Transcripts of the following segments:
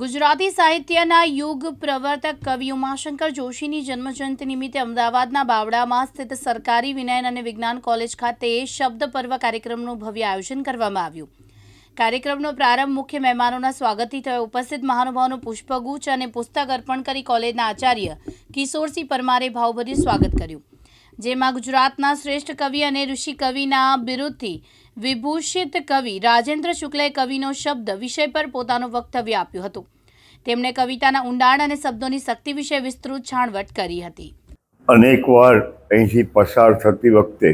ગુજરાતી સાહિત્યના યુગ પ્રવર્તક કવિ ઉમાશંકર જોશીની જન્મજયંતિ નિમિત્તે અમદાવાદના બાવડામાં સ્થિત સરકારી વિનયન અને વિજ્ઞાન કોલેજ ખાતે શબ્દ પર્વ કાર્યક્રમનું ભવ્ય આયોજન કરવામાં આવ્યું. કાર્યક્રમનો પ્રારંભ મુખ્ય મહેમાનોના સ્વાગતથી થયો. ઉપસ્થિત મહાનુભાવોનું પુષ્પગુચ્છ અને પુસ્તક અર્પણ કરી કોલેજના આચાર્ય કિશોરસિંહ પરમારે ભાવભર્યું સ્વાગત કર્યું. જેમાં ગુજરાતના શ્રેષ્ઠ કવિ અને ઋષિ કવિના બિરુદથી વિભૂષિત કવિ રાજેન્દ્ર શુક્લે કવિનો શબ્દ વિષય પર પોતાનું વક્તવ્ય આપ્યું હતું. તેમણે કવિતાના ઊંડાણ અને શબ્દોની શક્તિ વિશે વિસ્તૃત છાણવટ કરી હતી. અનેકવાર અહીંથી પસાર થતી વખતે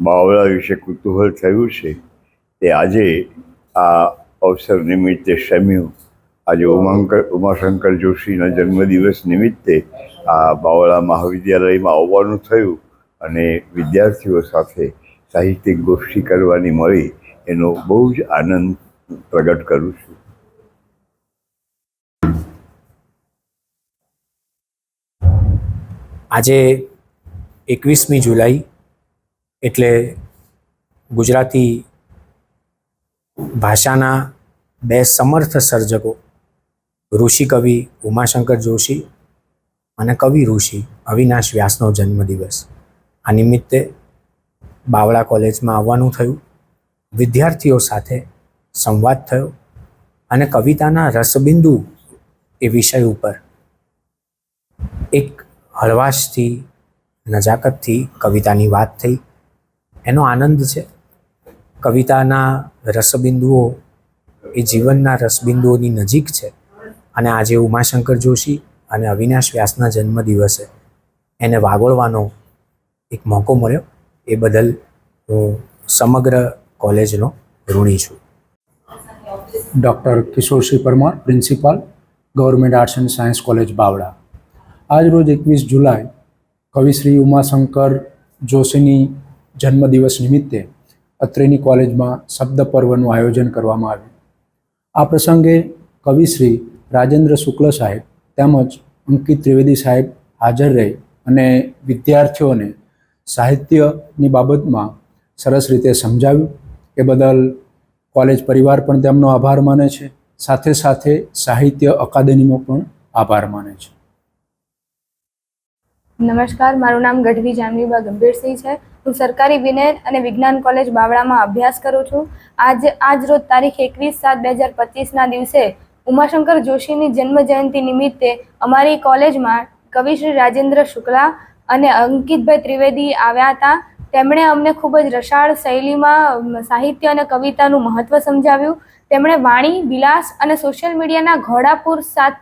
બાવળા વિશે કુતૂહલ થયું છે. તે આજે આ અવસર નિમિત્તે શમ્યું આજે ઉમાંકર ઉમાશંકર જોશીના જન્મદિવસ નિમિત્તે આ બાવળા મહાવિદ્યાલયમાં આવવાનું થયું અને વિદ્યાર્થીઓ સાથે સાહિત્યિક ગોષ્ઠી કરવાની મળી. એનો બહુ જ આનંદ પ્રગટ કરું છું. આજે એકવીસમી જુલાઈ એટલે ગુજરાતી ભાષાના બે સમર્થ સર્જકો ઋષિ કવિ ઉમાશંકર જોશી અને કવિ ઋષિ અવિનાશ વ્યાસનો જન્મદિવસ. આ નિમિત્તે બાવળા કોલેજમાં આવવાનું થયું. વિદ્યાર્થીઓ સાથે સંવાદ થયો અને કવિતાના રસબિંદુ એ વિષય ઉપર એક હળવાશથી, નજાકતથી કવિતાની વાત થઈ. એનો આનંદ છે. કવિતાના રસબિંદુઓ એ જીવનના રસબિંદુઓની નજીક છે. અને આજે ઉમાશંકર જોશી અને અવિનાશ વ્યાસના જન્મદિવસે એને વાગોળવાનો એક મોકો મળ્યો. એ બદલ હું સમગ્ર કોલેજનો ઋણી છું. Doctor Kishorsinh Parmar, principal, government arts and science college Bavda આજ રોજ એકવીસ જુલાઈ કવિશ્રી ઉમાશંકર જોશીની જન્મદિવસ નિમિત્તે અત્રેની કોલેજમાં શબ્દ પર્વનું આયોજન કરવામાં આવ્યું. આ પ્રસંગે કવિશ્રી રાજેન્દ્ર શુક્લ સાહેબ તેમજ અંકિત ત્રિવેદી સાહેબ હાજર રહી અને વિદ્યાર્થીઓને સાહિત્યની બાબતમાં સરસ રીતે સમજાવ્યું. એ બદલ કોલેજ પરિવાર પણ તેમનો આભાર માને છે. સાથે સાથે સાહિત્ય અકાદમીનો પણ આભાર માને છે. નમસ્કાર, મારું નામ ગઢવી જાનવીબા ગંભીરસિંહ છે. હું સરકારી વિનય અને વિજ્ઞાન કોલેજ બાવળામાં અભ્યાસ કરું છું. આજ આજ રોજ તારીખ એકવીસ સાત બે હજાર પચીસના દિવસે ઉમાશંકર જોશીની જન્મ જયંતિ નિમિત્તે અમારી કોલેજમાં કવિ શ્રી રાજેન્દ્ર શુક્લા અને અંકિતભાઈ ત્રિવેદી આવ્યા હતા. તેમણે અમને ખૂબ જ રસાળ શૈલીમાં સાહિત્ય અને કવિતાનું મહત્ત્વ સમજાવ્યું. તેમણે વાણી, વિલાસ અને સોશિયલ મીડિયાના ઘોડાપુર સાથ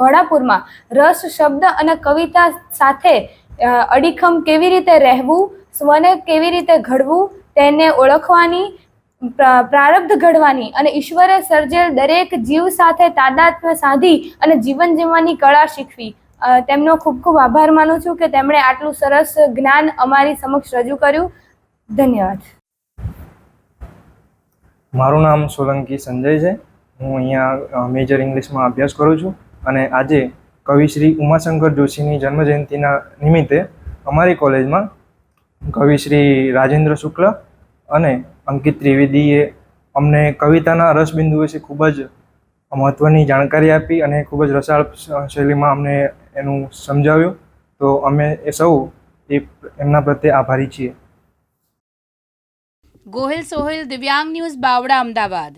ઘોડાપુરમાં રસ, શબ્દ અને કવિતા સાથે અડીખમ કેવી રીતે રહેવું, સ્વને કેવી રીતે ઘડવું, તેને ઓળખવાની પ્રારબ્ધ ઘડવાની અને ઈશ્વરે સર્જેલ દરેક જીવ સાથે તાદાત્મ્ય સાધી અને જીવન જીવવાની કળા શીખવી. તેમનો ખૂબ ખૂબ આભાર માનું છું કે તેમણે આટલું સરસ જ્ઞાન અમારી સમક્ષ રજૂ કર્યું. ધન્યવાદ. મારું નામ સોલંકી સંજય છે. હું અહીંયા મેજર ઇંગ્લિશમાં અભ્યાસ કરું છું અને આજે કવિ શ્રી ઉમાશંકર જોશીની જન્મજયંતિના નિમિત્તે અમારી કોલેજમાં કવિ શ્રી રાજેન્દ્ર શુક્લ અને અંકિત ત્રિવેદીએ અમને કવિતાના રસબિંદુ વિશે ખૂબ જ મહત્ત્વની જાણકારી આપી અને ખૂબ જ રસાળ શૈલીમાં અમને એનું સમજાવ્યું. તો અમે એ સૌ એ એમના પ્રત્યે આભારી છીએ. ગોહિલ સોહિલ, દિવ્યાંગ ન્યૂઝ બાવડા અમદાવાદ.